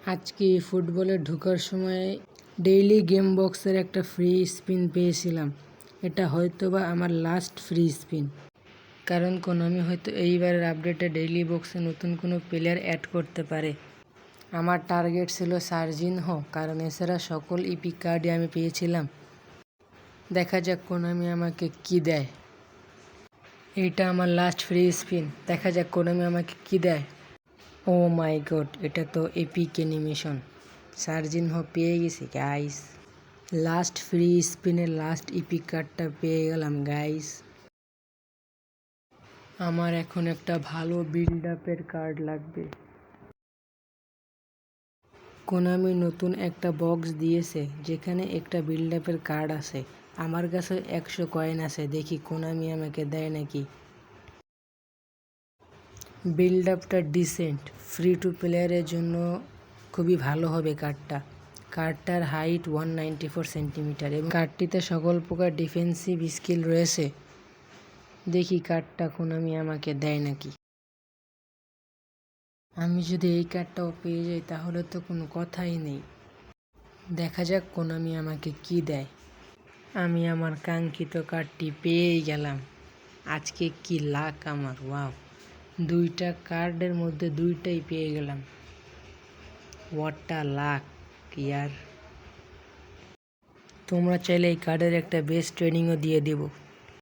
আজকে ফুটবলে ঢোকার সময় ডেইলি গেম বক্সের একটা ফ্রি স্পিন পেয়েছিলাম। এটা হয়তো বা আমার লাস্ট ফ্রি স্পিন কারণ কোনামি হয়তো এইবারের আপডেটে ডেইলি বক্সে নতুন কোনো প্লেয়ার অ্যাড করতে পারে। আমার টার্গেট ছিল সার্জিনহো কারণ এছাড়া সকল ইপিক কার্ডই আমি পেয়েছিলাম। দেখা যাক কোনামি আমাকে কি দেয়। এইটা আমার লাস্ট ফ্রি স্পিন দেখা যাক কোনামি আমাকে কি দেয়। ও মাই গড, এটা তো এপিক অ্যানিমেশন সার্জিনহো পেয়ে গেছি গাইস লাস্ট ফ্রি স্পিনের লাস্ট ইপিক কার্ডটা পেয়ে গেলাম গাইস আমার এখন একটা ভালো বিল্ড আপের কার্ড লাগবে। কোনামি নতুন একটা বক্স দিয়েছে, যেখানে একটা বিল্ড আপের কার্ড আছে। আমার কাছে একশো কয়েন আছে, দেখি কোনামি আমাকে দেয় নাকি। বিল্ড আপটা ডিসেন্ট ফ্রি টু প্লেয়ারের জন্য খুবই ভালো হবে কার্ডটা কার্ডটার height one ninety four centimetre এবং কার্ডটিতে সকল প্রকার ডিফেন্সিভ স্কিল রয়েছে। দেখি কার্ডটা কোনামি আমাকে দেয় নাকি। আমি যদি এই কার্ডটাও পেয়ে যাই তাহলে তো কোনো কথাই নেই। দেখা যাক কোনামি আমাকে কি দেয়। আমি আমার কাঙ্ক্ষিত কার্ডটি পেয়েই গেলাম। আজকে কি লাক আমার ওয়াও দুইটা কার্ডের মধ্যে দুইটাই পেয়ে গেলাম। ওয়াটটা লাক ইয়ার। তোমরা চাইলে এই কার্ডের একটা বেস্ট ট্রেনিংও দিয়ে দেবো।